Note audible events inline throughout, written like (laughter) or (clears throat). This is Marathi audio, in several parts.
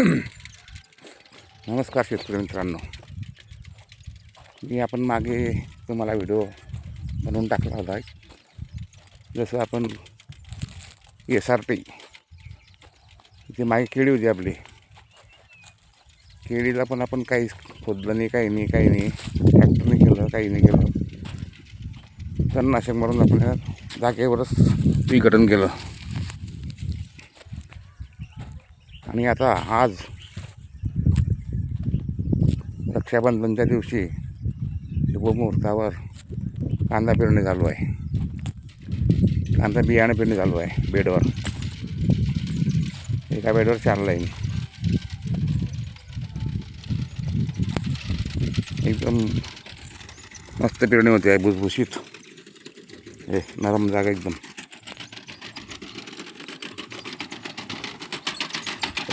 (clears throat) नमस्कार शेतकरी मित्रांनो. मी आपण मागे तुम्हाला व्हिडिओ बनवून टाकला होता. जसं आपण एस आर टी इथे मागे केळी होती आपली. केळीला पण आपण काही खोदलं नाही काही नाही काही नाही. ट्रॅक्टरने केलं काही नाही केलं. तर नाशिक मारून आपल्या जागेवरच विघटन केलं. आणि आता आज रक्षाबंधनच्या दिवशी शुभमुहूर्तावर कांदा पेरणी चालू आहे. कांदा बियाणं पेरणी चालू आहे बेडवर. एका बेडवर चार लाईन. एकदम मस्त पेरणी होते आहे भुसभुशीत. हे नरम जागा एकदम.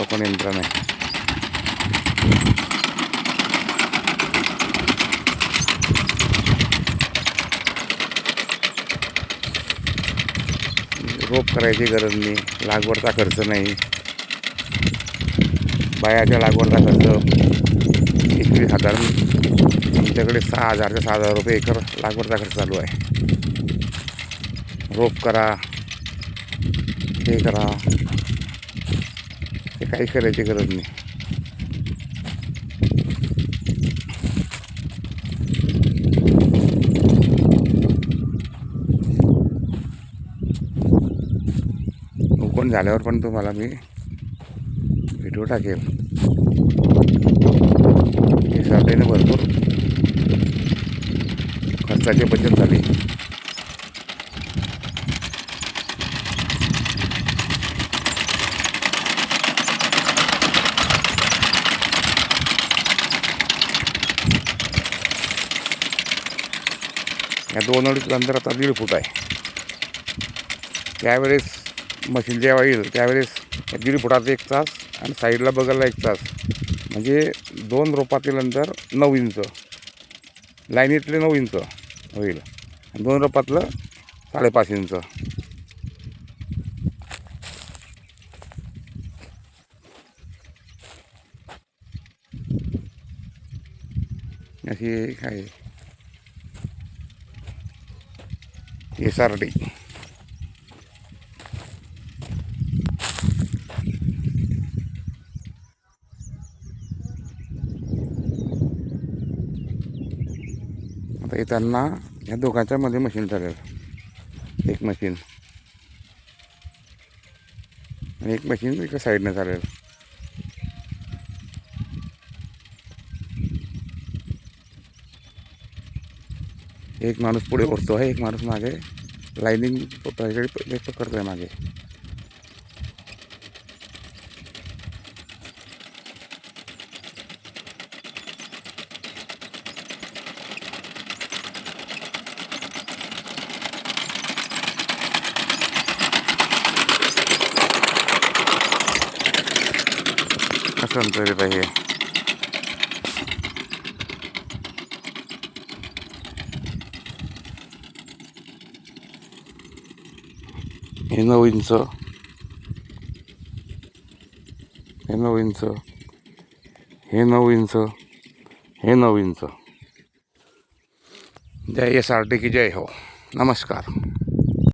पण यंत्रण आहे रोप करायची गरज नाही. लागवडचा खर्च नाही. बायाच्या लागवडचा खर्च एकवीस हजार. आमच्याकडे सहा हजार ते सहा हजार रुपये एकर लागवडचा खर्च चालू आहे. रोप करा. हे करा. काही करायची गरज नाही. ओपन झाल्यावर पण तुम्हाला मी व्हिडिओ टाकेल. हे साठीने भरपूर खर्चाची बचत झाली. या दोन अडीच अंतर आता दीड फूट आहे. त्यावेळेस मशीन जेव्हा येईल त्यावेळेस या दीड फुटाचा एक तास आणि साईडला बघायला एक तास. म्हणजे दोन रोपातील अंतर नऊ इंच. लाईनीतले नऊ इंच होईल. दोन रोपातलं साडेपाच इंच. अशी काय एस आर डी आता येताना या दोघांच्या मध्ये मशीन चालेल. एक मशीन आणि एक मशीन एका साईडनं चालेल. एक माणूस पुढे ओढतो आहे एक माणूस मागे. लाईनिंग पकडतो आहे मागे. असं अंतर पाहिजे हे नऊ इंच. हे नऊ इंच. हे नऊ इंच. हे नऊ इंच. जय एस आर टी की जय हो. नमस्कार.